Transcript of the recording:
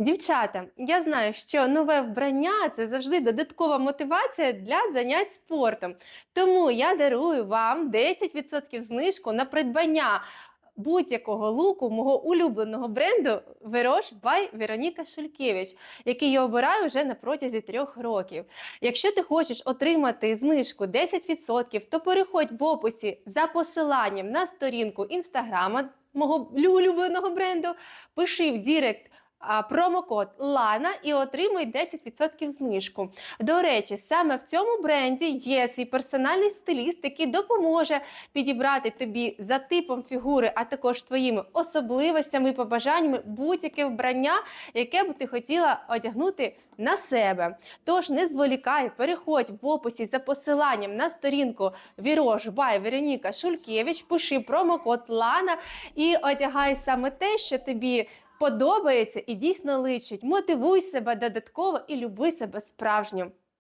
Дівчата, я знаю, що нове вбрання це завжди додаткова мотивація для занять спортом. Тому я дарую вам 10% знижку на придбання будь-якого луку мого улюбленого бренду Verosh by Вероніка Шулькевич, який я обираю вже на протязі трьох років. Якщо ти хочеш отримати знижку 10%, то переходь в описі за посиланням на сторінку інстаграма мого улюбленого бренду, пиши в Дірект промокод Лана і отримуй 10% знижку. До речі, саме в цьому бренді є свій персональний стиліст, який допоможе підібрати тобі за типом фігури, а також твоїми особливостями і побажаннями будь-яке вбрання, яке б ти хотіла одягнути на себе. Тож не зволікай, переходь в описі за посиланням на сторінку Вірош Бай Вероніка Шулькевич, пиши промокод Лана і одягай саме те, що тобі подобається і дійсно личить. Мотивуй себе додатково і люби себе справжньо.